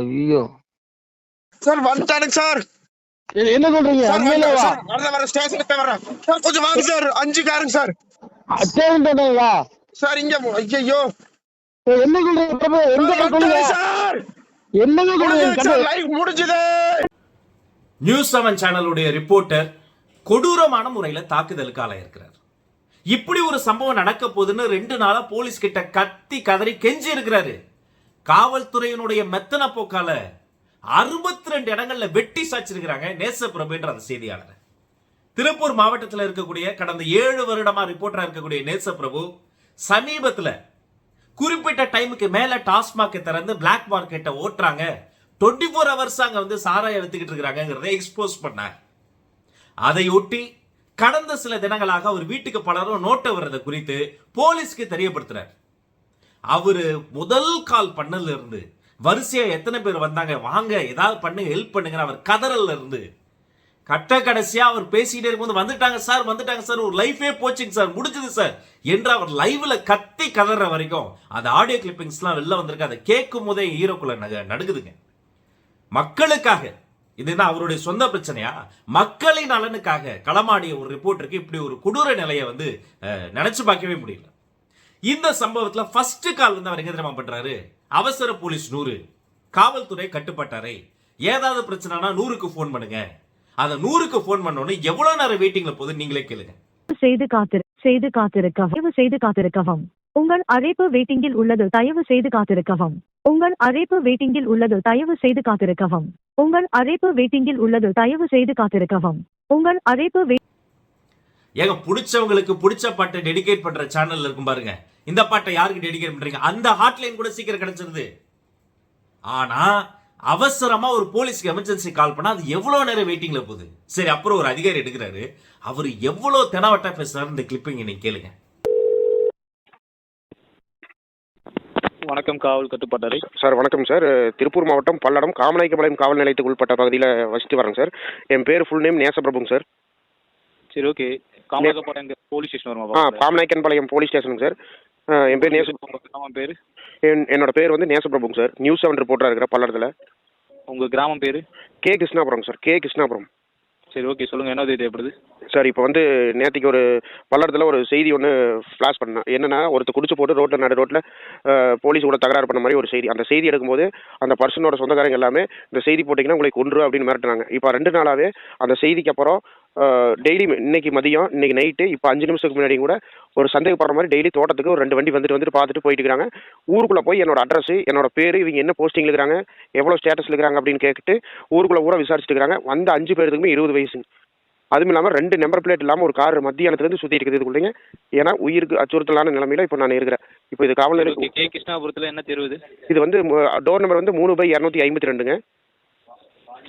ஐயோ. சார் வந்துட்டானுங்க சார் என்ன சொல்றீங்க? சார், வர ஸ்டேஷனுக்கு வரேன் சார் கொஞ்சம் வாங்க சார் அஞ்சு காருங்க சார் ஸ்டேஷன் தானேங்களா சார் இங்க ஐயோ என்ன சொல்றீங்க? பிரபு எங்க சொல்லுங்க சார் என்னங்க சொல்றீங்க? சார் லைவ் முடிஞ்சது. நியூஸ் செவன் சேனலுடைய ரிப்போர்ட்டர் கொடூரமான முறையில தாக்குதலுக்கு ஆளாயிருக்கிறார் இப்படி ஒரு சம்பவம் நடக்க போகுதுன்னு ரெண்டு நாளா போலீஸ் கிட்ட கத்தி கதறி கெஞ்சி இருக்கிறாரு. காவல்துறையினுடைய மெத்தன போக்கால அறுபத்தி ரெண்டு இடங்கள்ல வெட்டி சாச்சிருக்கிறாங்க நேசப்பிரபுன்ற அந்த செய்தியாளர். திருப்பூர் மாவட்டத்தில் இருக்கக்கூடிய கடந்த ஏழு வருடமா ரிப்போர்ட்டரா இருக்கக்கூடிய நேசப்பிரபு சமீபத்தில் குறிப்பிட்ட டைமுக்கு மேல டாஸ்மாக் திறந்து பிளாக் மார்க்கெட்டை ஓட்டுறாங்க. டுவெண்ட்டி ஃபோர் ஹவர்ஸ் அங்க வந்து சாராயம் எடுத்துக்கிட்டு இருக்கிறாங்கிறத எக்ஸ்போஸ் பண்ணார். அதையொட்டி கடந்த சில தினங்களாக அவர் வீட்டுக்கு பலரும் நோட்டை வர்றதை குறித்து போலீஸ்க்கு தெரியப்படுத்துறார். அவர் முதல் கால் பண்ணல இருந்து வரிசையா எத்தனை பேர் வந்தாங்க வாங்க ஏதாவது பண்ணுங்க ஹெல்ப் பண்ணுங்க அவர் கதறல்ல இருந்து கட்ட கடைசியா அவர் பேசிக்கிட்டே இருக்கும்போது வந்துட்டாங்க சார் வந்துட்டாங்க சார் ஒரு லைஃபே போச்சுங்க சார் முடிஞ்சது சார் என்று அவர் லைவ்ல கத்தி கதற வரைக்கும் அந்த ஆடியோ கிளிப்பிங்ஸ்லாம் வெளில வந்திருக்கு அதை கேட்கும் போதே ஹீரோக்குள்ள நக நடுக்குதுங்க மக்களுக்காக இது என்ன அவருடைய சொந்த பிரச்சனையா? மக்களின் நலனுக்காக களமாடிய ஒரு ரிப்போர்ட்டருக்கு இப்படி ஒரு கொடூர நிலையை வந்து நினைச்சு பார்க்கவே முடியல. இந்த சம்பவத்துல ஃபர்ஸ்ட் கால் வந்து அவர் எங்க தெரியுமா பண்றாரு? அவசர போலீஸ் நூறு. காவல்துறை கட்டுப்பட்டாரை. ஏதாவது பிரச்சனைனா நூறுக்கு ஃபோன் பண்ணுங்க. அந்த நூறுக்கு ஃபோன் பண்ணோன்னு எவ்வளவு நேரம் வெயிட்டிங்ல போகுது நீங்களே கேளுங்க. செய்து காத்திரு செய்து காத்திருக்கவும் தயவு செய்து காத்திருக்கவும். உங்கள் அழைப்பு வெயிட்டிங்கில் உள்ளது தயவு செய்து காத்திருக்கவும். உங்கள் அழைப்பு வெயிட்டிங்கில் உள்ளது தயவு செய்து காத்திருக்கவும். உங்கள் அழைப்பு வெயிட்டிங்கில் உள்ளது தயவு செய்து காத்திருக்கவும். உங்கள் அழைப்பு wait- ஏங்க பிடிச்சவங்களுக்கு பிடிச்ச பாட்டை டெடிகேட் பண்ற சேனல்ல இருக்கும் பாருங்க. இந்த பாட்டை யாருக்கு டெடிகேட் பண்றீங்க? அந்த ஹாட்லைன் கூட சீக்கிரம் கிடைச்சிருது. ஆனா அவசரமா ஒரு போலீஸ்க்கு எமர்ஜென்சி கால் பண்ணா அது எவ்வளவு நேரம் வெயிட்டிங்ல போகுது? சரி அப்புறம் ஒரு அதிகாரி எடுக்கிறாரு. அவர் எவ்வளவு தெனாவட்டா பேசுறாரு? இந்த கிளிப்பிங் நீங்க கேளுங்க. வணக்கம் காவல் கட்டுப்பாட்டறை சார் வணக்கம் சார். திருப்பூர் மாவட்டம் பல்லடம் காமநாயக்கபாளையம் காவல் நிலையத்துக்கு உட்பட்ட பகுதியில் வசித்து வரேங்க சார். என் பேர் ஃபுல் நேம் நேசப்பிரபுங்க சார். சரி ஓகே எங்க போலீஸ் ஸ்டேஷன் ஆ வருமா காமநாயக்கன்பாளையம் போலீஸ் ஸ்டேஷனுங்க சார். ஆ, என் பேர் நேச பேரு? என் என்னோட பேர் வந்து நேசப்பிரபுங்க சார். நியூஸ் செவன் ரிப்போர்ட்டராக இருக்கிற பல்லடத்தில். உங்க கிராமம் பேரு? K Krishnapuram sir. K Krishnapuram. சரி ஓகே. சொல்லுங்க. என்ன உதவி தேவைப்படுது சார் இப்போ வந்து நேற்றுக்கு ஒரு பல்லடத்தில் ஒரு செய்தி ஒன்று ஃப்ளாஷ் பண்ணேன். என்னன்னா ஒருத்தர் குடிச்சு போட்டு ரோட்டில் நடு ரோட்டில் போலீஸ் கூட தகராறு பண்ண மாதிரி ஒரு செய்தி. அந்த செய்தி எடுக்கும்போது அந்த பர்சனோட சொந்தக்காரங்க எல்லாமே இந்த செய்தி போட்டிங்கன்னா உங்களை கொன்று அப்படின்னு மிரட்டுறாங்க இப்போ ரெண்டு நாளாகவே அந்த செய்திக்கு அப்புறம் டெய்லி இன்னைக்கு மதியம் இன்னைக்கு நைட்டு இப்போ அஞ்சு நிமிஷத்துக்கு முன்னாடி கூட ஒரு சந்தேகப்படுற மாதிரி டெய்லி தோட்டத்துக்கு ஒரு ரெண்டு வண்டி வந்துட்டு வந்துட்டு பார்த்துட்டு போயிட்டு இருக்காங்க. ஊருக்குள்ளே போய் என்னோட அட்ரஸ் என்னோட பேர் இவங்க என்ன போஸ்டிங்கில் இருக்கிறாங்க எவ்வளோ ஸ்டேட்டஸில் இருக்கிறாங்க அப்படின்னு கேட்டுட்டு ஊருக்குள்ளே ஊரா விசாரிச்சுட்டு இருக்காங்க. வந்த அஞ்சு பேருக்குமே இருபது வயசு அதுவும் இல்லாமல் ரெண்டு நம்பர் பிளேட் இல்லாமல் ஒரு கார் மத்தியானத்துலேருந்து சுற்றி இருக்குது இதுக்குள்ளேங்க. ஏன்னா உயிருக்கு அச்சுறுத்தலான நிலமையில இப்போ நான் இருக்கிறேன். இப்போ இது காவல் நிலையம் கிருஷ்ணாபுரத்துல என்ன தெரு இது? இது வந்து டோர் நம்பர் வந்து மூணு பை இரநூத்தி ஐம்பத்தி ரெண்டுங்க.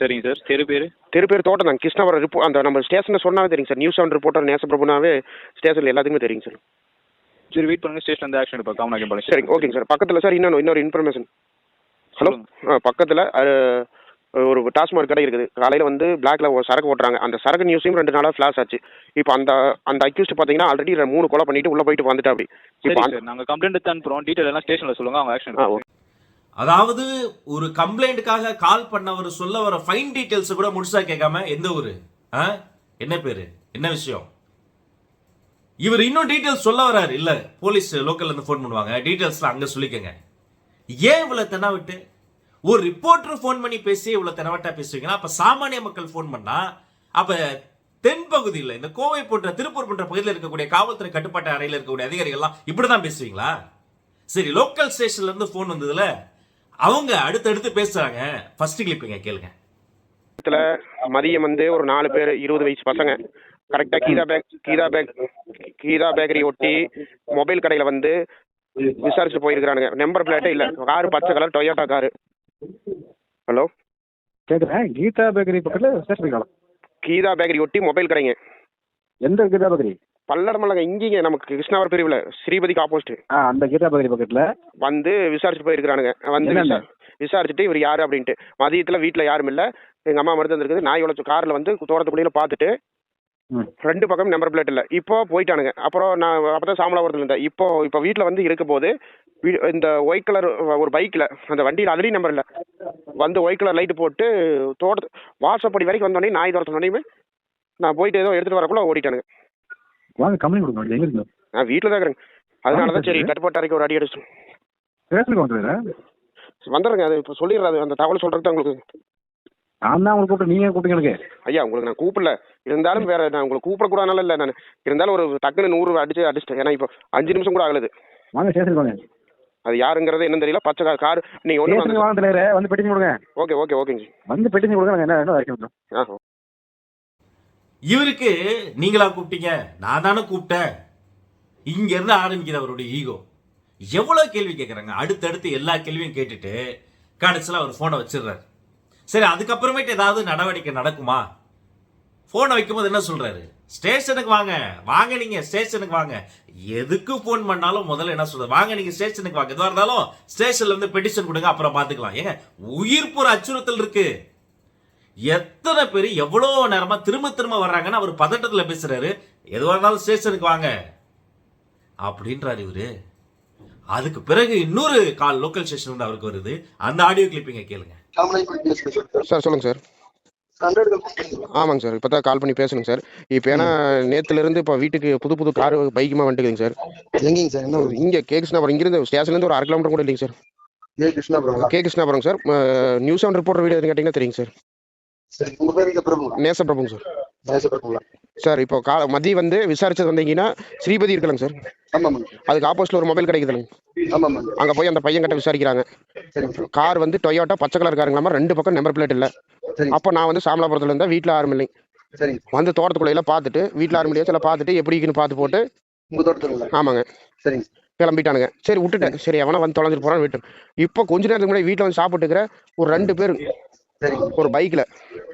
சரிங்க சார். தெரு பேரு? தெரு பேர் தோட்டம் தான். கிருஷ்ணாவரம் ரிப்போ அந்த நம்ம ஸ்டேஷனில் சொன்னாவே தெரியுங்க சார். நியூஸ் செவன் ரிப்போர்ட்டர் நேசப்பிரபுனாவே ஸ்டேஷனில் எல்லாத்துக்குமே தெரியுங்க சார். சரி வெயிட் பண்ணுங்க. ஸ்டேஷன் வந்து ஆக்ஷன் எடுப்பா காமராஜபாளையம் சரிங்க ஓகேங்க சார். பக்கத்தில் சார் இன்னொன்று இன்னொரு இன்ஃபர்மேஷன் ஹலோ. ஆ பக்கத்தில் ஒரு டாஸ்மாக் கடை இருக்குது. காலையில் வந்து பிளாக்ல சரக்கு ஓட்டுறாங்க அந்த சரக்கு நியூஸையும் ரெண்டு நாளாக ஃப்ளாஷ் ஆச்சு. இப்போ அந்த அந்த அக்யூஸ்ட் பார்த்தீங்கன்னா ஆல்ரெடி மூணு கொலை பண்ணிட்டு உள்ளே போயிட்டு வந்துட்டா அப்படி சரி இப்போ சார் நாங்க கம்ப்ளைண்ட் அனுப்புறோம். டீட்டெயில் எல்லாம் ஸ்டேஷன்ல சொல்லுங்க. அவங்க ஆக்ஷன் அதாவது ஒரு கம்ப்ளைண்ட்டுக்காக கால் பண்ணவர் சொல்ல வர ஃபைன் டீட்டெயில்ஸ் கூட முடிச்சா கேட்காம எந்த ஊரு? ஆ? என்ன பேரு? என்ன விஷயம்? இவர் இன்னும் டீட்டெயில்ஸ் சொல்ல வராரு. இல்ல போலீஸ் லோக்கல்ல இருந்து ஃபோன் பண்ணுவாங்க. டீட்டெயில்ஸ்லாம் அங்க சொல்லிக்கங்க. ஏன் இவ்வளவு தெனாவிட்டு? ஒரு ரிப்போர்ட்டர் ஃபோன் பண்ணி பேசி இவ்வளவு தெனாவட்டா பேசுவீங்கன்னா அப்ப சாமானிய மக்கள் ஃபோன் பண்ணா அப்ப தென் பகுதியில் இந்த கோவை போன்ற திருப்பூர் போன்ற பகுதியில் இருக்கக்கூடிய காவல்துறை கட்டுப்பாட்டு அறையில் இருக்கக்கூடிய அதிகாரிகள்லாம் இப்படிதான் பேசுவீங்களா? சரி லோக்கல் ஸ்டேஷன்ல இருந்து ஃபோன் வந்ததுல அவங்க அடுத்தடுத்து பேசுறாங்க. ஃபர்ஸ்ட் கிளிப்பிங்க கேளுங்க. இடத்துல மதியம் வந்து ஒரு நாலு பேர் இருபது வயசு பசங்க. கரெக்டாக Geetha bake Geetha bake Geetha bakery ஒட்டி மொபைல் கடையில் வந்து விசாரிச்சுட்டு போயிருக்கிறானுங்க. நம்பர் பிளேட்டே இல்லை. காரு பச்சை கலர் டொயோட்டா காரு ஹலோ கேட்குறேன் கீதா பேக்கரி பக்கத்தில் ஸ்டேஷன் காலம் கீதா பேக்கரி ஒட்டி மொபைல் கடைங்க. எந்த கீதா பேக்கரி? பல்லடமல்லங்க இங்கேங்க நமக்கு கிருஷ்ணாவர் பிரிவில் ஸ்ரீபதிக்கு ஆப்போசிட் அந்த கீதா பேக்கரி பக்கத்தில். வந்து விசாரிச்சுட்டு போயிருக்கிறானுங்க. வந்து விசாரிச்சுட்டு இவர் யாரு அப்படின்ட்டு. மதியத்தில் வீட்டில் யாரும் இல்லை. எங்கள் அம்மா மட்டும் இருக்குது நாய் உழைச்ச காரில் வந்து தோட்டத்துக்குள்ளே பார்த்துட்டு ம். ரெண்டு பக்கம் நம்பர் பிளேட் இல்லை. இப்போ போயிட்டானுங்க. அப்புறம் நான் அப்போ தான் சாமலாபுரத்தில் இருந்தேன். இப்போ இப்போ வீட்டில் வந்து இருக்க போது இந்த ஒயிட் கலர் ஒரு பைக்கில் அந்த வண்டியில் அதிலையும் நம்பர் இல்லை. வந்து ஒயிட் கலர் லைட்டு போட்டு தோட்ட வாசப்படி வரைக்கும் வந்தோடனே நாய் துரத்தினோடனே நான் போயிட்டு ஏதோ எடுத்துகிட்டு வரக்குள்ள ஓடிட்டானுங்க. வாங்க கம்பெனி கொடுங்க எங்க இருக்கு? நான் வீட்டில் தான் இருக்கிறேங்க அதனால தான் சரி கட்டுப்பாட்டாரைக்கு ஒரு அடி அடிச்சு ஸ்டேஷனுக்கு வந்துடுறேன் வந்துடுறேங்க அது இப்போ சொல்லிடுறாரு அந்த தகவல் சொல்கிறது தான் உங்களுக்கு. நான் தான் உங்களுக்கு கூப்பிட்டு நீங்க கூப்பிட்டு எனக்கு? ஐயா உங்களுக்கு நான் கூப்பிடல. இருந்தாலும் வேற நான் உங்களுக்கு கூப்பிடக்கூடாதுனால இல்லை நான். இருந்தாலும் ஒரு டக்குன்னு நூறு அடிச்சு அடிச்சிட்டேன். ஏன்னா இப்போ அஞ்சு நிமிஷம் கூட ஆகலது. வாங்க ஸ்டேஷனுக்கு வாங்க. அது யாருங்கிறது என்னன்னு தெரியல. பச்சை கார் கார் நீங்கள் ஒன்று வாங்க. தலைவரே. வந்து பெட்டிங் கொடுங்க. ஓகே ஓகே ஓகேங்க. வந்து பெட்டிங் கொடுங்க நாங்கள் என்ன என்ன வைக்கணும் ஆ இவருக்கு நீங்களா கூப்பிட்டீங்க? நான் தானே கூப்பிட்டேன். இங்கேருந்து ஆரம்பிக்கிற ஆரம்பிக்குது அவருடைய ஈகோ. எவ்வளோ கேள்வி கேட்குறாங்க அடுத்தடுத்து எல்லா கேள்வியும் கேட்டுட்டு கடைசியில் அவர் ஃபோனை வச்சிடுறாரு. சரி அதுக்கப்புறமேட்டு ஏதாவது நடவடிக்கை நடக்குமா? ஃபோனை வைக்கும்போது என்ன சொல்கிறாரு ஸ்டேஷனுக்கு வாங்க. வாங்க நீங்கள் ஸ்டேஷனுக்கு வாங்க. எதுக்கு ஃபோன் பண்ணாலும் முதல்ல என்ன சொல்கிறது வாங்க நீங்கள் ஸ்டேஷனுக்கு வாங்க. எதுவாக இருந்தாலும் ஸ்டேஷனில் வந்து பெட்டிஷன் கொடுங்க அப்புறம் பார்த்துக்கலாம். ஏங்க உயிர் அச்சுறுத்தல் இருக்குது எத்தனை பேர் எவ்வளோ நேரமா திரும்ப திரும்ப வர்றாங்கன்னு அவர் பதட்டத்தில் பேசுறாரு. எதுவாக இருந்தாலும் ஸ்டேஷனுக்கு வாங்க. அப்படின்றாரு இவரு. அதுக்கு பிறகு இன்னொரு கால் லோக்கல் ஸ்டேஷன் வந்து அவருக்கு வருது. அந்த ஆடியோ கிளிப்பிங்க கேளுங்க. சார் சொல்லுங்கள் சார். ஆமாங்க சார் இப்போ தான் கால் பண்ணி பேசணுங்க சார். இப்போ ஏன்னா நேற்றுலேருந்து இப்போ வீட்டுக்கு புது புது கார் பைக்குமா வந்துட்டுங்க சார். எங்கேங்க சார்? என்ன? இங்கே கே கிருஷ்ணாபுரம். இங்கிருந்து ஸ்டேஷன்லேருந்து ஒரு அரை கிலோமீட்டர் கூட இல்லைங்க sir. A Krishnapuram K Krishnapuram sir. News seven reporter வீடு எதுன்னு கேட்டிங்கன்னா தெரியுங்க சார். சரி உங்க பேர் இங்க பிரபுங்களா? நேசப்பிரபுங்க சார். நேசப்பிரபுங்களா சார் இப்போ கா மதியம் வந்து விசாரிச்சது வந்தீங்கன்னா ஸ்ரீபதி இருக்கலங்க சார். ஆமாம் அதுக்கு ஆப்போசிட்ல ஒரு மொபைல் கிடைக்குதுங்க ஆமாம் அங்கே போய் அந்த பையன் கிட்ட விசாரிக்கிறாங்க கார் வந்து டொயோட்டா பச்சை கலர் காருங்களாமா ரெண்டு பக்கம் நம்பர் பிளேட் இல்லை. அப்போ நான் வந்து சாமலாபுரத்தில் இருந்தால் வீட்டில் இல்லைங்க. சரிங்க வந்து தோட்டத்துக்குள்ள பார்த்துட்டு வீட்டில் இல்லையா சில பார்த்துட்டு எப்படி இருக்குன்னு பார்த்து போட்டு ஆமாங்க. சரிங்க கிளம்பிட்டானுங்க. சரி விட்டுட்டேன். சரி அவனா வந்து தொலைஞ்சிட்டு போறான்னு விட்டு இப்போ கொஞ்ச நேரத்துக்கு முன்னாடி வீட்டில் வந்து சாப்பிட்டுக்கிற ஒரு ரெண்டு பேர் ஒரு பைக்கில்.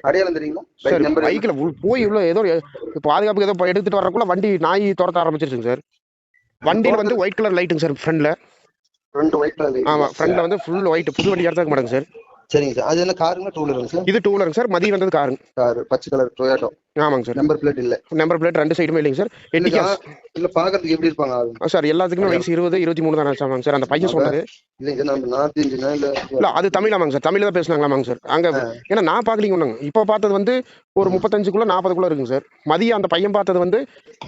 அடையாளம் தெரியுங்களா? சரி பைக் நம்பர் பைக்கில் போய் இவ்வளோ ஏதோ ஒரு பாதுகாப்புக்கு ஏதோ எடுத்துட்டு வரக்குள்ள வண்டி நாய் துரத்த ஆரம்பிச்சிருச்சுங்க சார். வண்டியில் வந்து ஒயிட் கலர் லைட்டுங்க சார் ஃப்ரண்ட்ல ரெண்டு ஒயிட் கலர் ஆமாம் ஃப்ரண்ட்ல வந்து ஃபுல் ஒயிட் புது வண்டி எடுத்தாக்க மாட்டேங்க சார். சரிங்க சார். அது என்ன காருங்களா டூ வீலருங்க சார்? இது டூ வீலருங்க சார். மதியம் வந்தது காருங்க கார் பச்சை கலர் டொயாட்டோ ஆமாங்க சார். நம்பர் பிளேட் இல்ல. நம்பர் பிளேட் ரெண்டு சைடுமே இல்லைங்க சார். எட்டிக்கா இல்ல பாக்குறதுக்கு எப்படி இருப்பாங்க ஆளு? சார் எல்லாத்துக்குமே வயசு இருபது இருபத்தி மூணு தானே ஆமாங்க சார் அந்த பையன் சொன்னது. இல்லைங்க சார் நம்ம நார்த் இந்தியனா இல்ல? இல்ல அது தமிழ் ஆமாங்க சார். தமிழ்ல தான் பேசுனாங்களாமாங்க சார். அங்க ஏன்னா நான் பார்க்கலீங்க ஒண்ணுங்க. இப்போ பார்த்தது வந்து ஒரு முப்பத்தஞ்சுக்குள்ள நாற்பதுக்குள்ள இருக்குங்க சார். மதியம் அந்த பையன் பார்த்தது வந்து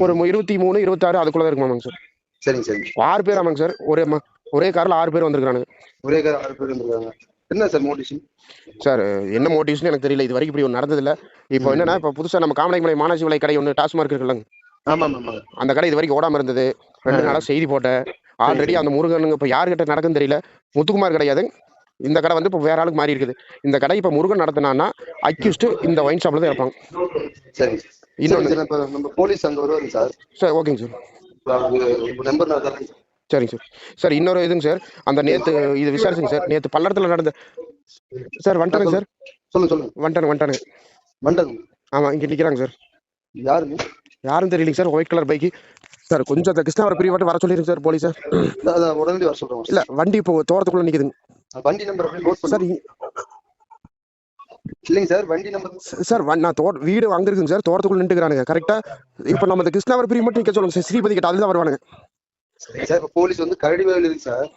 ஒரு இருபத்தி மூணு இருபத்தாறு அதுக்குள்ள தான் இருக்குமாங்க சார். சரிங்க சரிங்க. ஆறு பேர் ஆமாங்க சார். ஒரே ஒரே கார்ல ஆறு பேர் வந்திருக்கானுங்க ஒரே கார் ஆறு பேர் இருந்திருக்காங்க என்ன சார் மோட்டிவேஷன் சார் என்ன மோட்டிவ்ஸ்னு எனக்கு தெரியல. இது வரைக்கும் இப்படி ஒன்று நடந்ததில்ல. இப்போ என்னன்னா இப்போ புதுசா நம்ம காமராஜமலை மானாசி விலை கடை ஒன்று டாஸ்மார்க் இருக்குல்லங்க ஆமா ஆமா அந்த கடை இது வரைக்கும் ஓடாம இருந்தது. ரெண்டு நாளா செய்தி போட்டேன். ஆல்ரெடி அந்த முருகனுங்க இப்போ யார்கிட்ட நடக்குன்னு தெரியல. முத்துக்குமார் கிடையாது. இந்த கடை வந்து இப்போ வேற ஆளுக்கு மாறி இருக்குது. இந்த கடை இப்போ முருகன் நடத்தினான்னா அக்யூஸ்டு இந்த ஒயின் ஷாப்ல தான் இருப்பாங்க. இன்னொன்று சார் இப்ப நம்ம போலீஸ் அங்க வருவாங்க சார். சார் ஓகேங்க சார். நம்பர் நான் தரேன். சரிங்க சார். சார் இன்னொரு இதுங்க சார். அந்த நேத்து இது விசாரிச்சுங்க சார். நேத்து பல்லடத்துல நடந்த சார் வந்துட்டானுங்க சார். சொல்லுங்க சொல்லுங்க. வந்துட்டானுங்க வந்துட்டானுங்க மண்டல் ஆமா இங்க நிக்கிறாங்க சார். யாருங்க? யாரும் தெரியலைங்க sir white colour bike. Sir கொஞ்சம் அந்த கிருஷ்ணாவரம் பிரிவாட்டு வர சொல்லிருங்க சார் போலீஸ் உடனடி வர சொல்றேன் இல்ல வண்டி இப்போ தோட்டத்துக்குள்ள நிக்குதுங்க. வண்டி நம்பர் சார் இல்லைங்க சார் வண்டி நம்பர் சார் நான் தோட்ட வீடு அங்க இருக்குங்க சார் தோட்டத்துக்குள்ள நின்றுக்கிறானுங்க கரெக்டா இப்போ நம்ம இந்த கிருஷ்ணாவரம் பிரி மட்டும் நிக்க சொல்லுங்க சார் ஸ்ரீபதி கிட்ட அதுதான் வருவானுங்க. சார் இப்ப போலீஸ் வந்து கரடி வேலையில் இருக்கு சார்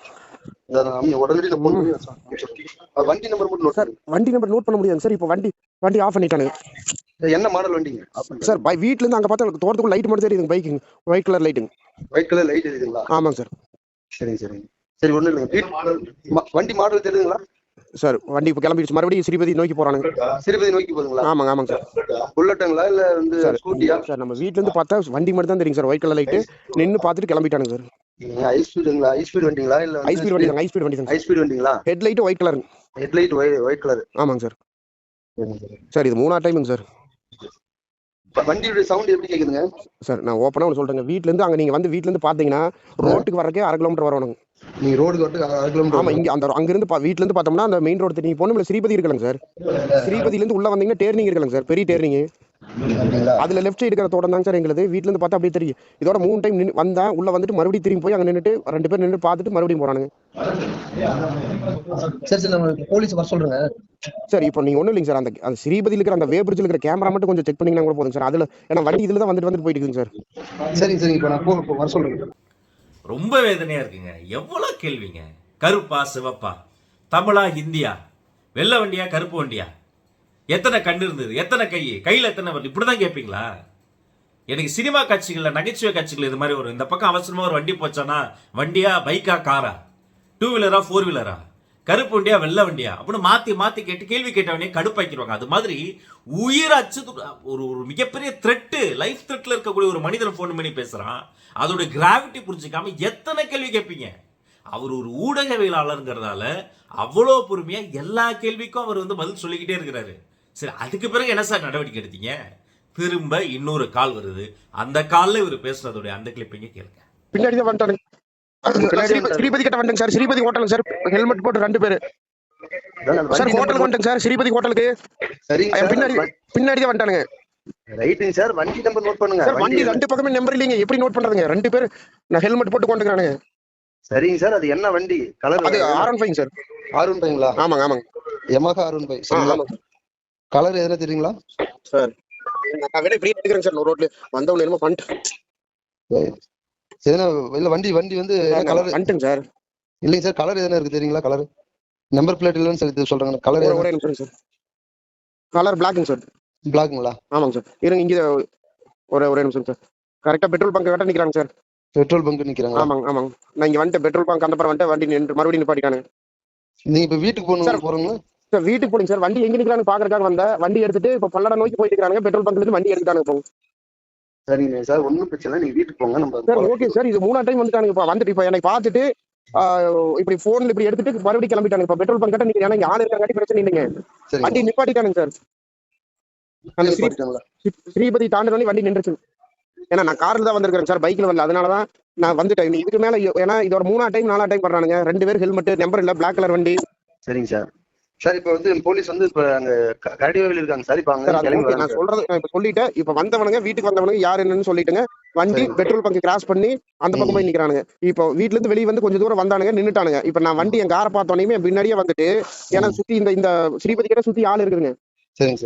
வண்டி நம்பர் மட்டும் நோட் சார் வண்டி நம்பர் நோட் பண்ண முடியாது சார் இப்போ வண்டி வண்டி ஆஃப் பண்ணிட்டானுங்க என்ன மாடல் வண்டிங்க? சார் பை வீட்ல இருந்து அங்க பார்த்தா எனக்கு தோட்டத்துக்குள்ள லைட் மட்டும் தெரியுதுங்க பைக்குங்க ஒயிட் கலர் லைட்டுங்க ஒயிட் கலர் லைட் இருக்குங்களா? ஆமாங்க சார் சரிங்க சரிங்க. சரி ஒண்ணு இல்லைங்க. வண்டி மாடல் தெரியுதுங்களா? சார் வண்டி இப்போ கிளம்பிடுச்சு. மறுபடியும் ஸ்ரீபதி நோக்கி போறானுங்க. சிறுபதி நோக்கி போகுதுங்களா ஆமாங்க ஆமாங்க சார். புல்லட்டுங்களா இல்ல வந்து ஸ்கூட்டியா? சார் நம்ம வீட்ல இருந்து பார்த்தா வண்டி மட்டும் தான் தெரியும் சார் ஒயிட் கலர் லைட்டு நின்னு பார்த்துட்டு கிளம்பிட்டானுங்க சார். ஹை ஸ்பீடுங்களா ஹை ஸ்பீட் வண்டிங்களா? இல்ல ஹை ஸ்பீட் வண்டி ஹை ஸ்பீட் வண்டி ஹை ஸ்பீட் வண்டிங்களா? ஹெட் லைட்டு ஒயிட் கலருங்க ஹெட்லைட் ஒயிட் கலர் ஆமாங்க சார். சார். இது மூணா டைமுங்க சார். வண்டியோட சவுண்ட் எப்படி கேக்குதுங்க? சார் நான் ஓப்பனாக ஒன்று சொல்கிறேங்க வீட்டிலேருந்து அங்கே நீங்கள் வந்து வீட்டிலேருந்து பார்த்தீங்கன்னா ரோட்டுக்கு வரக்கே அரை கிலோமீட்டர் வரணுங்க நீங்க வரட்டு அரை கிலோமீட்டர் ஆமாம் இங்கே அந்த அங்கேருந்து பா வீட்டிலேருந்து பார்த்தோம்னா அந்த மெயின் ரோடு நீங்கள் போகணும். ஸ்ரீபதி இருக்கலங்க சார். ஸ்ரீபதியிலேருந்து உள்ளே வந்தீங்கன்னா டேர்னிங் இருக்கலங்க சார். பெரிய டேர்னிங் அதில் லெஃப்ட் சைடு இருக்கிற தோட்டம் தாங்க சார் எங்களுது. வீட்டிலேருந்து பார்த்தா அப்படியே தெரியும். இதோட மூணு டைம் நின்று வந்தேன் உள்ளே வந்துட்டு மறுபடியும் திரும்பி போய் அங்கே நின்றுட்டு ரெண்டு பேர் நின்று பார்த்துட்டு மறுபடியும் போகிறானுங்க சரி சரி போலீஸ் வர சொல்றேங்க. சார் இப்போ நீங்கள் ஒன்றும் இல்லைங்க சார். அந்த அந்த ஸ்ரீபதியில் இருக்கிற அந்த வேபிரிட்ஜில் இருக்கிற கேமரா மட்டும் கொஞ்சம் செக் பண்ணிங்கன்னா கூட போதுங்க சார். அதில் ஏன்னா வண்டி இதில் தான் வந்துட்டு வந்துட்டு போயிட்டு இருக்குங்க சார். சரிங்க சரிங்க இப்போ நான் வர சொல்றேன். ரொம்ப வேதனையாக இருக்குங்க. எவ்வளோ கேள்விங்க. கருப்பா சிவப்பா. தமிழா ஹிந்தியா வெள்ளை வண்டியா கருப்பு வண்டியா? எத்தனை கண் இருந்தது? எத்தனை கை? கையில் எத்தனை வரல இப்படிதான் கேட்பீங்களா? எனக்கு சினிமா காட்சிகளில் நகைச்சுவை காட்சிகள் இது மாதிரி வரும். இந்த பக்கம் அவசரமாக ஒரு வண்டி போச்சானா? வண்டியா பைக்கா காரா? டூ வீலரா ஃபோர் வீலரா கருப்பு வண்டியா வெள்ளை வண்டியா? அப்படின்னு மாத்தி மாத்தி கேட்டு கேள்வி கேட்டவனே கடுப்பாக்கிடுவாங்க. அது மாதிரி உயிர் அச்சு ஒரு ஒரு மிகப்பெரிய த்ரெட்டு லைஃப் த்ரெட்ல இருக்கக்கூடிய ஒரு மனிதன் ஃபோன் பண்ணி பேசுறான். அதோட கிராவிட்டி புரிஞ்சுக்காம எத்தனை கேள்வி கேட்பீங்க? அவர் ஒரு ஊடகவியலாளருங்கிறதால அவ்வளோ பொறுமையா எல்லா கேள்விக்கும் அவர் வந்து பதில் சொல்லிக்கிட்டே இருக்கிறாரு. சரி அதுக்கு பிறகு என்ன சார் நடவடிக்கை எடுத்தீங்க? திரும்ப இன்னொரு கால் வருது. அந்த கால்ல இவர் பேசுனதோடைய அந்த கிளிப்பிங்க கேளுங்க. பின்னாடி தான் ஸ்ரீபதி- ஸ்ரீபதி கிட்ட வந்துட்டேங்க சார். ஸ்ரீபதி ஹோட்டலுங்க சார். ஹெல்மெட் போட்டு ரெண்டு பேரு. சார் ஹோட்டலுக்கு வந்துட்டேங்க சார். ஸ்ரீபதி ஹோட்டலுக்கு. பின்னாடி சார். பின்னாடி தான் வந்துட்டானுங்க. ரைட்டுங்க சார். வண்டி நம்பர் நோட் பண்ணுங்க. சார் வண்டி ரெண்டு பக்கமே நம்பர் இல்லைங்க. எப்படி நோட் பண்றதுங்க? ரெண்டு பேர். நான் ஹெல்மெட் போட்டு கொண்டுக்கிறானுங்க. சரிங்க சார். அது என்ன வண்டி? கலர் அது R one five sir. R one ஃபைவ்ங்களா ஆமாங்க ஆமாங்க. எமஹா ஆர் ஒன் ஃபைவ் சரிங்களா? ஆமாங்க. கலர் எதுனா தெரியுங்களா? சார் நான் வேணா இப்படி எடுக்கிறேங்க சார். ரோட்ல வந்தவங்க என்னமோ பண்ணிட்டு எதுனா இல்ல வண்டி வண்டி வந்து கலர் வந்துட்டுங்க சார். இல்லைங்க சார் கலர் எதுனா இருக்கு தெரியுங்களா கலர் நம்பர் பிளேட் இல்லைன்னு சொல்லி சொல்றாங்க கலர் ஒரே- ஒரே நிமிஷம் சார். கலர் பிளாக்குங்க சார். பிளாக்குங்களா ஆமாங்க சார். இருங்க இங்க ஒரே ஒரே நிமிஷம் சார். கரெக்டா பெட்ரோல் பங்க் கிட்ட நிக்கிறாங்க சார். Petrol bunk நிக்கிறாங்களா? ஆமாங்க ஆமாங்க. நான் இங்க வந்துட்டு பெட்ரோல் பங்க் அந்த பக்கம் வந்துட்டு வண்டி நின்று மறுபடியும் நிப்பாட்டிட்டானுங்க நீங்க இப்ப வீட்டுக்கு சார். போகணும் போறீங்களா? சார் வீட்டுக்கு போடுங்க சார். வண்டி எங்க நிக்கிறான்னு பாக்குறதுக்காக வந்தேன். வண்டி எடுத்துட்டு இப்ப பல்லடம் நோக்கி போயிட்டு இருக்காங்க பெட்ரோல் பங்க்ல இருந்து வண்டி எடுத்துட்டானுங்க இப்போ. சரிங்க சார் ஒன்றும் பிரச்சனை இல்லை. நீங்க வீட்டுக்கு போங்க நம்ம சார் ஓகே சார் இது மூணா டைம் வந்துட்டானுங்க. இப்போ வந்துட்டு இப்போ எனக்கு பார்த்துட்டு இப்படி போன்ல இப்படி எடுத்துட்டு மறுபடியும் கிளம்பிட்டானுங்க. இப்போ பெட்ரோல் பங்க் நீங்க ஏன்னா ஆள் இருக்காங்காட்டி பிரச்சனை இல்லைங்க. வண்டி நிப்பாட்டிட்டானுங்க சார். அந்த? ஸ்ரீபதி தாண்டினோடனே வண்டி நின்றுச்சு. ஏன்னா நான் கார்ல தான் வந்திருக்கேன் சார் பைக்ல வரல. அதனால தான் நான் வந்துட்டேன். இதுக்கு மேல ஏன்னா இதோட மூணா டைம் நாலா டைம் பண்றானுங்க ரெண்டு பேர் ஹெல்மெட் நம்பர் இல்ல பிளாக் கலர் வண்டி. சரிங்க சார். சார் இப்ப வந்து போலீஸ் வந்து இப்ப அங்க க- கரடிவேலியில் இருக்காங்க சார் இப்ப அங்க நான் சொல்றது இப்ப சொல்லிட்டேன். இப்ப வந்தவனுங்க வீட்டுக்கு வந்தவனுங்க யார் என்னன்னு சொல்லிட்டுங்க. வண்டி. பெட்ரோல் பங்க் கிராஸ் பண்ணி அந்த பக்கம் போய் நிக்கிறானுங்க. இப்போ வீட்ல இருந்து வெளிய வந்து கொஞ்சம் தூரம் வந்தானுங்க நின்னுட்டானுங்க. இப்ப நான் வண்டி என் காரை பார்த்தோன்னே என் பின்னாடியே வந்துட்டு ஏன்னா சுத்தி இந்த இந்த ஸ்ரீபதி கிட்ட சுத்தி ஆள் இருக்குதுங்க.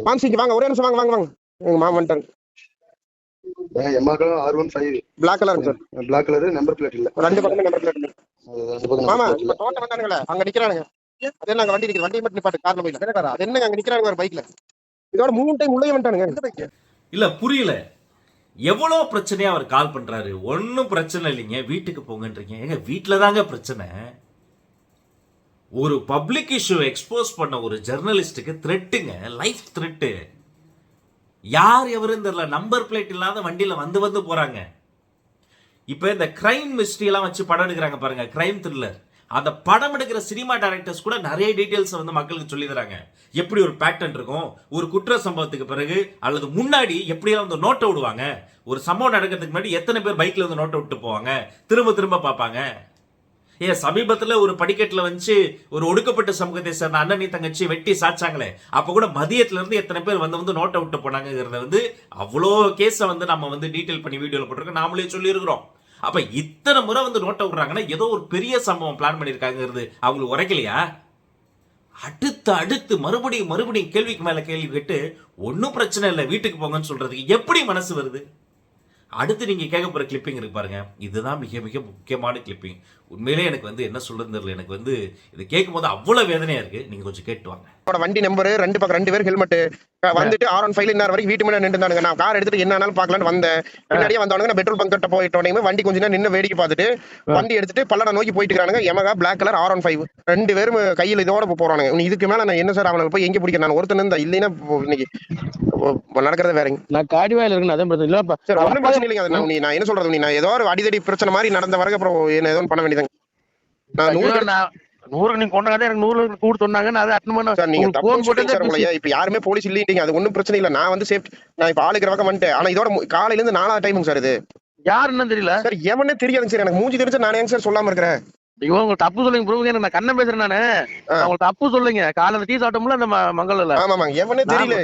மான்சிக்கு வாங்க ஒரே நிமிஷம் வாங்க வாங்க வாங்க. எங்க மாமா வந்துட்டாங்க ஆர் ஒன் ஃபைவ். பிளாக் கலருங்க sir black colour number plate இல்ல. ரெண்டு பக்கமே நம்பர் பிளேட் மாமா தோட்டம் வந்தானுங்களே அங்க நிக்கிறானுங்க. அது என்ன அங்க வண்டி வண்டி மட்டும் நிப்பாட்டு கார்ல போயில அது என்னங்க அங்க ஒரு பைக்ல இதோட மூணு டைம் உள்ளே வந்துட்டானுங்க. இல்ல புரியல. எவ்வளோ பிரச்சனையா அவர் கால் பண்றாரு? ஒன்றும் பிரச்சனை இல்லைங்க. வீட்டுக்கு போங்கன்றீங்க. ஏங்க வீட்டில் தாங்க பிரச்சனை. ஒரு பப்ளிக் இஷ்யூ எக்ஸ்போஸ் பண்ண ஒரு ஜெர்னலிஸ்ட்டுக்கு த்ரெட்டுங்க லைஃப் த்ரெட்டு யார் எவருன்னு தெரியல. நம்பர் பிளேட் இல்லாத வண்டியில வந்து வந்து போறாங்க. இப்போ இந்த கிரைம் மிஸ்ட்ரி எல்லாம் வச்சு படம் எடுக்கிறாங்க பாருங்க. கிரைம் த்ரில்லர் அந்த படம் எடுக்கிற சினிமா டைரக்டர்ஸ் கூட நிறைய டீட்டெயில்ஸ் வந்து மக்களுக்கு சொல்லி தராங்க எப்படி ஒரு பேட்டர்ன் இருக்கும் ஒரு குற்ற சம்பவத்துக்கு பிறகு அல்லது முன்னாடி எப்படியெல்லாம் வந்து நோட்டை விடுவாங்க ஒரு சம்பவம் நடக்கிறதுக்கு முன்னாடி எத்தனை பேர் பைக்ல வந்து நோட்டை விட்டு போவாங்க திரும்ப திரும்ப பார்ப்பாங்க. ஏன் சமீபத்தில் ஒரு படிக்கட்டில் வந்து ஒரு ஒடுக்கப்பட்ட சமூகத்தை சேர்ந்த அண்ணனி தங்கச்சி வெட்டி சாச்சாங்களே. அப்போ கூட மதியத்துல இருந்து எத்தனை பேர் வந்து வந்து நோட்டை விட்டு போனாங்கிறத வந்து அவ்வளோ கேஸை வந்து நம்ம வந்து டீட்டெயில் பண்ணி வீடியோவில் போட்டிருக்கோம். நாமளே சொல்லியிருக்கிறோம். அப்ப இத்தனை முறை வந்து நோட்டை விடுறாங்கன்னா ஏதோ ஒரு பெரிய சம்பவம் பிளான் பண்ணியிருக்காங்கிறது அவங்களுக்கு உரைக்கலையா? அடுத்து அடுத்து மறுபடியும் மறுபடியும் கேள்விக்கு மேல கேள்வி கேட்டு ஒன்றும் பிரச்சனை இல்லை வீட்டுக்கு போங்கன்னு சொல்றதுக்கு எப்படி மனசு வருது? அடுத்து நீங்க கேட்க போற கிளிப்பிங் இருக்கு பாருங்க. இதுதான் மிக மிக முக்கியமான கிளிப்பிங் உண்மையிலே எனக்கு வந்து என்ன சொல்றது தெரியல. எனக்கு வந்து இது கேட்கும் போது அவ்வளவு வேதனையா இருக்கு. நீங்க கொஞ்சம் கேட்டு வாங்க. அவனோட வண்டி நம்பர் ரெண்டு பக்கம் ரெண்டு பேர் ஹெல்மெட் வந்துட்டு ஆர் ஒன் ஃபைவ் இன்னும் வரைக்கும் வீட்டு முன்னாடி நின்றுந்தானுங்க நான் கார் எடுத்துட்டு என்னன்னாலும் பார்க்கலான்னு வந்தேன். பின்னாடியே வந்தவனுங்க நான் பெட்ரோல் பங்க் கிட்ட போயிட்ட உடனே வண்டி கொஞ்ச நேரம் நின்று வேடிக்கை பார்த்துட்டு வண்டி எடுத்துட்டு பல்லடம் நோக்கி போயிட்டு இருக்கானுங்க Yamaha black colour R one five ரெண்டு பேரும் கையில் இதோட போறானுங்க. இதுக்கு மேல நான் என்ன சார் அவனுக்கு போய் எங்க பிடிக்க? நான் ஒருத்தன் இருந்தா இல்லைன்னா இன்னைக்கு நடக்கிறத வேறங்க நான் காடிவாயில இருக்கேன் அதான் பிரச்சனை. இல்ல சார் ஒன்றும் பிரச்சனை இல்லைங்க. அது நான் நீ- நான் என்ன சொல்றது? நீ நான் ஏதோ ஒரு அடிதடி பிரச்சனை மாதிரி நடந்த வரைக்கும் அப்புறம் என்ன ஏதோ பண்ண வேண்டியதாங்க நான் நூறு நூறுக்கு நீங்க கொண்டாங்க எனக்கு நூறு கூட சொன்னாங்க. நான் அதை அட்டன் பண்ண சார் நீங்க போட்டதே உங்களை இப்ப யாருமே போலீஸ் இல்லீங்க அது ஒண்ணும் பிரச்சனை இல்ல. நான் வந்து சேஃப்டி நான் இப்ப ஆளுக்கிற பக்கம் வந்துட்டேன் ஆனா இதோட காலையில இருந்து நாலாவது டைமுங்க சார் இது. யாருன்னு தெரியல. சார் எவனே தெரியாதுங்க சார். எனக்கு மூஞ்சி தெரிஞ்சு நானே சார் சொல்லாம இருக்கிறேன்? ஐயோ உங்களுக்கு தப்பு சொல்லுங்க ப்ரோ எனக்கு நான் கண்ணன் பேசுறேன் நானு. உங்களுக்கு தப்பு சொல்லுங்க. காலையில டீ சாப்பிட்டோம்ல அந்த ம- மங்கல்ல ஆமாமாங்க. எவனே தெரியல.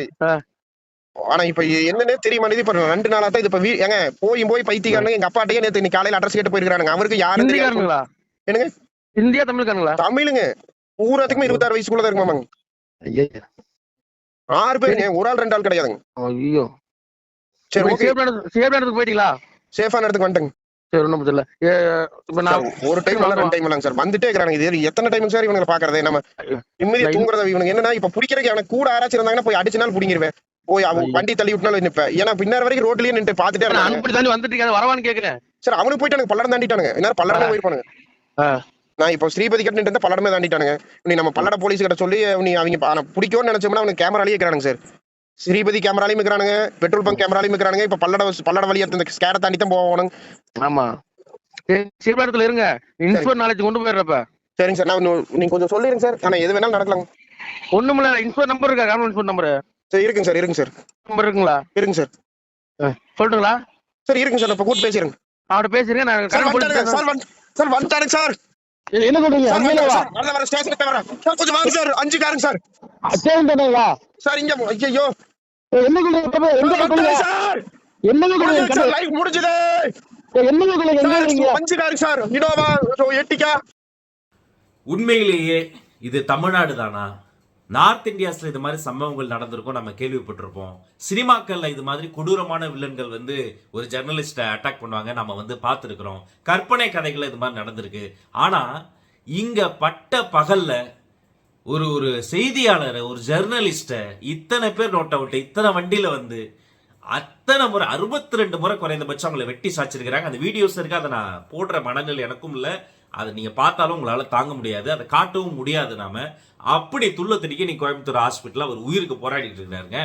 ஆனா இப்ப என்னன்னே தெரிய மாட்டேது இப்ப ரெண்டு நாளா தான் இப்ப ஏங்க போய் போய் பைத்தியக்காரங்க எங்க அப்பாட்டையே நேத்து இன்னைக்கு காலையில அட்ரஸ் கேட்டு போயிருக்கானுங்க அவருக்கு யாரும் என்னங்க? இந்தியா தமிழ்காரங்களா தமிழுங்க. பூராத்துக்குமே இருபத்தாறு வயசுக்குள்ள தான் இருக்குமாங்க ஐயா ஆறு பேருங்க. ஒரு ஆள் ரெண்டு ஆள் கிடையாதுங்க. ஐயோ சரி ஓகே. சேஃப் சேஃப் போயிட்டீங்களா? சேஃபான இடத்துக்கு வந்துட்டேங்க. சரி இல்ல. இப்ப நான் ஒரு டைம் ரெண்டு டைம் இல்லைங்க சார். வந்துட்டே இருக்கிறாங்க இது எத்தனை டைம் சார் இவங்களை பாக்குறது நம்ம நிம்மதியா நான் தூங்குறத இவனுக்கு என்னன்னா இப்ப பிடிக்கிறதுக்கு எனக்கு கூட யாராச்சும் இருந்தாங்கன்னா போய் அடிச்சனாலும் பிடிங்கிருவேன். போய் அவன். வண்டி தள்ளி விட்டுனாலும் நிப்பேன். ஏன்னா பின்னார் வரைக்கும் ரோட்லயே நின்று பாத்துட்டே அனுப்பி தாண்டி வந்துட்டு இருக்கேன் வரவான்னு கேக்குறேன். சார் அவனுக்கு போயிட்டு எனக்கு பல்லடம் தாண்டிட்டானுங்க. என்ன பல்லடமே போயிருப்பானுங்க. நான் இப்போ ஸ்ரீபதி கிட்ட நின்று பல்லடமே தாண்டிட்டானுங்க. நீ நம்ம பல்லட போலீஸ் கிட்ட சொல்லி நீ அவங்க பிடிக்கும்னு நினைச்சோம்னா அவனுக்கு கேமராலேயே இருக்கிறானுங்க சார் ஸ்ரீபதி கேமராலையும் இருக்கிறானுங்க பெட்ரோல் பங்க் கேமராலையும் இருக்கிறானுங்க இப்ப பல்லட பல்லட வழியா இந்த ஸ்கேரை தாண்டி தான் போவானுங்க. ஆமா. சரி சீர்பாடத்துல இருங்க. இன்ஸ்போர்ட் நாலேஜ் கொண்டு போயிடுறப்ப. சரிங்க சார் நான் நீங்க கொஞ்சம் சொல்லிருங்க சார் ஆனா எது வேணாலும் நடக்கலாம் ஒண்ணுமில்ல இன்ஸ்போர்ட் நம்பர் இருக்கா? கவர்மெண்ட் இன்ஸ்போர்ட் நம்பர் சரி இருக்குங்க சார் இருக்குங்க சார் நம்பர் இருக்குங்களா? இருக்குங்க சார் சொல்லட்டுங்களா சார் இருக்குங்க சார் இப்ப கூட்டு பேசிருங்க அவர்கிட்ட பேசுறேன் நான் சார் போலீஸ் சார் வந்து- சார் வந்துட்டானுங்க சார் என்ன சொல்றீங்க சார் அங்கேயே வந்துட்டானுங்க வா சார். வரல வர ஸ்டேஷனுக்கு வரேன் சார் கொஞ்சம் வாங்க சார் அஞ்சு காருங்க சார் தானேங்களா சார் இங்க ஐயோ என்ன சொல்றீங்க எங்க வந்துட்டானுங்க சார் என்னங்க முடிஞ்சுது சார் லைஃப் முடிஞ்சது என்னங்க சொல்றீங்க எங்க இருக்கீங்க அஞ்சு காருங்க சார் இனோவா எட்டிக்கா உண்மையிலேயே இது தமிழ்நாடு தானா நார்த் இந்தியாஸில் இது மாதிரி சம்பவங்கள் நடந்திருக்கும் நம்ம கேள்விப்பட்டிருப்போம். சினிமாக்களில் இது மாதிரி கொடூரமான வில்லன்கள் வந்து ஒரு ஜெர்னலிஸ்ட்டை அட்டாக் பண்ணுவாங்க நம்ம வந்து பார்த்துருக்குறோம். கற்பனை கதைகள் இது மாதிரி நடந்திருக்கு. ஆனால் இங்கே பட்ட பகலில் ஒரு ஒரு செய்தியாளரை ஒரு ஜெர்னலிஸ்ட்டை இத்தனை பேர் நோட் அவுட்டு இத்தனை வண்டியில் வந்து அத்தனை முறை அறுபத்தி ரெண்டு முறை குறைந்தபட்சம் அவங்களை வெட்டி சாச்சிருக்கிறாங்க அந்த வீடியோஸ் இருக்கு அதை நான் போடுற மனநிலை எனக்கும் இல்லை. அதை நீங்கள் பார்த்தாலும் உங்களால் தாங்க முடியாது. அதை காட்டவும் முடியாது நாம. அப்படி துள்ளத்தடிக்க நீ கோயம்புத்தூர் ஹாஸ்பிட்டலில் அவர் உயிருக்கு போராடிட்டு இருக்கிறாருங்க.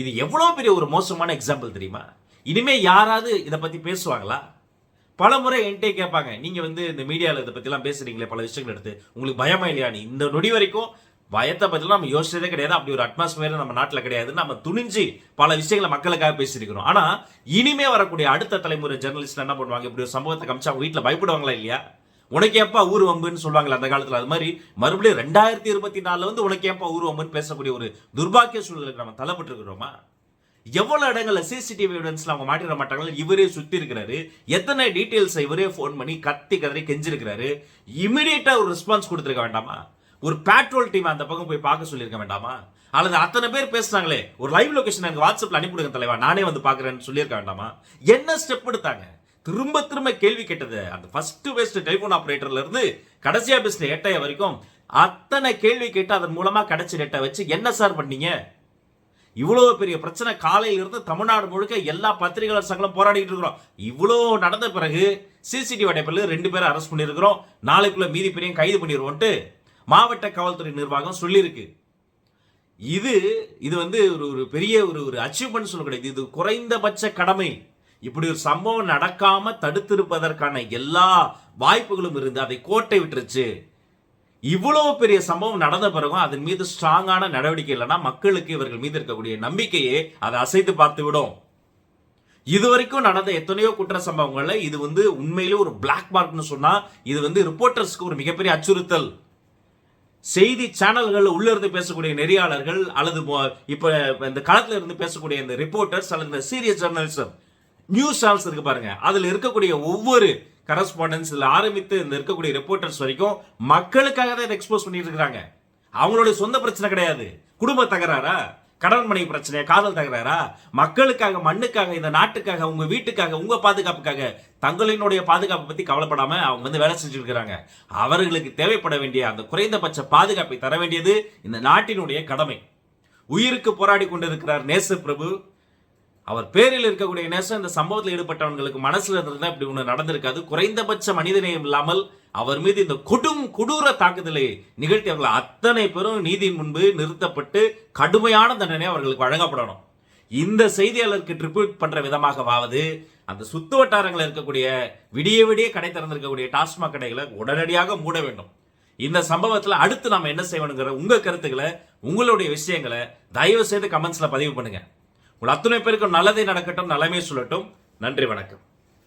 இது எவ்வளோ பெரிய ஒரு மோசமான எக்ஸாம்பிள் தெரியுமா? இனிமேல் யாராவது இதை பற்றி பேசுவாங்களா? பல முறை என்கிட்ட கேட்பாங்க. நீங்கள் வந்து இந்த மீடியாவில் இதை பற்றிலாம் பேசுறீங்களே பல விஷயங்கள் எடுத்து. உங்களுக்கு பயமா இல்லையா? நீ இந்த நொடி வரைக்கும் பயத்தை பற்றிலாம் நம்ம யோசிச்சதே கிடையாது. அப்படி ஒரு அட்மாஸ்பியர் நம்ம நாட்டில் கிடையாது நம்ம துணிஞ்சு பல விஷயங்களை மக்களுக்காக பேசியிருக்கிறோம். ஆனால் இனிமே வரக்கூடிய அடுத்த தலைமுறை ஜெர்னலிஸ்ட் என்ன பண்ணுவாங்க? இப்படி ஒரு சம்பவத்தை காமிச்சா அவங்க வீட்டில் பயப்படுவாங்களா இல்லையா? உனக்கு ஏப்பா ஊர் வம்புன்னு சொல்லுவாங்களே அந்த காலத்தில். அது மாதிரி மறுபடியும் ரெண்டாயிரத்தி இருபத்தி நாலுல வந்து உனக்கு ஏப்பா ஊர் வம்புன்னு பேசக்கூடிய ஒரு துர்பாக்கிய சூழலுக்கு நம்ம தள்ளப்பட்டிருக்கிறோமா? எவ்வளோ இடங்களில் சிசிடிவி எவிடன்ஸில் அவங்க மாட்டிட மாட்டாங்களோ? இவரே சுற்றி இருக்கிறாரு. எத்தனை டீட்டெயில்ஸை இவரே ஃபோன் பண்ணி கத்தி கதறி கெஞ்சிருக்கிறாரு. இமீடியட்டாக ஒரு ரெஸ்பான்ஸ் கொடுத்துருக்க வேண்டாமா? ஒரு பேட்ரோல் டீம் அந்த பக்கம் போய் பார்க்க சொல்லியிருக்க வேண்டாமா? அல்லது அத்தனை பேர் பேசுனாங்களே ஒரு லைவ் லொகேஷன் எனக்கு வாட்ஸ்அப்பில் அனுப்பிவிடுங்க தலைவா நானே வந்து பார்க்குறேன்னு சொல்லியிருக்க வேண்டாமா? என்ன ஸ்டெப் எடுத்தாங்க? திரும்ப திரும்ப கேள்வி கேட்டது அந்த ஃபர்ஸ்ட் பெஸ்ட் டெலிஃபோன் ஆப்ரேட்டர்ல இருந்து கடைசியா பேசின எட்டைய வரைக்கும் அத்தனை கேள்வி கேட்டு அதன் மூலமா கிடைச்ச டேட்டா வச்சு என்ன சார் பண்ணீங்க? இவ்வளோ பெரிய பிரச்சனை காலையில் இருந்து தமிழ்நாடு முழுக்க எல்லா பத்திரிகையாளர் சங்கலம் போராடிட்டு இருக்கிறோம். இவ்வளோ நடந்த பிறகு சிசிடிவி அடைப்பில் ரெண்டு பேரை அரெஸ்ட் பண்ணியிருக்கிறோம். நாளைக்குள்ள மீதி பெரிய கைது பண்ணிடுவோன்ட்டு மாவட்ட காவல்துறை நிர்வாகம் சொல்லியிருக்கு. இது இது வந்து ஒரு ஒரு பெரிய ஒரு ஒரு அச்சீவ்மெண்ட் சொல்ல கிடையாது. இது குறைந்தபட்ச கடமை. இப்படி ஒரு சம்பவம் நடக்காம தடுத்திருப்பதற்கான எல்லா வாய்ப்புகளும் இருந்து அதை கோட்டை விட்டுருச்சு. இவ்வளவு பெரிய சம்பவம் நடந்த பிறகும் அதன் மீது ஸ்ட்ராங்கான நடவடிக்கை இல்லைன்னா மக்களுக்கு இவர்கள் மீது இருக்கக்கூடிய நம்பிக்கையே அதை அசைத்து பார்த்து விடும். இதுவரைக்கும் நடந்த எத்தனையோ குற்ற சம்பவங்கள்ல இது வந்து உண்மையிலே ஒரு பிளாக் மார்க்னு சொன்னா இது வந்து ரிப்போர்ட்டர்ஸ்க்கு ஒரு மிகப்பெரிய அச்சுறுத்தல். செய்தி சேனல்கள் உள்ள இருந்து பேசக்கூடிய நெறியாளர்கள் அல்லது இப்போ இந்த களத்தில் இருந்து பேசக்கூடிய இந்த ரிப்போர்ட்டர்ஸ் அல்லது இந்த சீரியஸ் ஜேர்னலிசம் நியூஸ் சேனல்ஸ் இருக்கு பாருங்க. அதில் இருக்கக்கூடிய ஒவ்வொரு கரஸ்பாண்டன்ஸ் ஆரம்பித்து இந்த இருக்கக்கூடிய ரிப்போர்ட்டர்ஸ் வரைக்கும் மக்களுக்காக தான் எக்ஸ்போஸ் பண்ணிட்டு இருக்கிறாங்க அவங்களுடைய சொந்த பிரச்சனை கிடையாது. குடும்ப தகராறா? கடன் மனை பிரச்சனை காதல் தகராறா? மக்களுக்காக மண்ணுக்காக இந்த நாட்டுக்காக உங்க வீட்டுக்காக உங்க பாதுகாப்புக்காக தங்களினுடைய பாதுகாப்பை பத்தி கவலைப்படாம அவங்க வந்து வேலை செஞ்சுட்டு அவர்களுக்கு தேவைப்பட வேண்டிய அந்த குறைந்தபட்ச பாதுகாப்பை தர வேண்டியது இந்த நாட்டினுடைய கடமை. உயிருக்கு போராடி கொண்டிருக்கிறார் நேச பிரபு. அவர் பேரில் இருக்கக்கூடிய நேசம் இந்த சம்பவத்தில் ஈடுபட்டவங்களுக்கு மனசுல இருந்திருந்தா இப்படி ஒன்று நடந்திருக்காது குறைந்தபட்ச மனிதநேயம் இல்லாமல் அவர் மீது இந்த கொடும் கொடூர தாக்குதலை நிகழ்த்தியவர்கள் அத்தனை பேரும் நீதியின் முன்பு நிறுத்தப்பட்டு கடுமையான தண்டனை அவர்களுக்கு வழங்கப்படணும். இந்த செய்தியாளருக்கு ட்ரிபியூட் பண்ற விதமாகவாவது அந்த சுத்து வட்டாரங்களில் இருக்கக்கூடிய விடிய விடிய கடை திறந்திருக்கக்கூடிய டாஸ்மாக் கடைகளை உடனடியாக மூட வேண்டும். இந்த சம்பவத்தில் அடுத்து நாம் என்ன செய்யணுங்கிற உங்க கருத்துக்களை உங்களுடைய விஷயங்களை தயவு செய்து கமெண்ட்ஸ்ல பதிவு பண்ணுங்க. உங்கள் அத்தனை பேருக்கும் நல்லதே நடக்கட்டும் நலமே சொல்லட்டும். நன்றி வணக்கம்.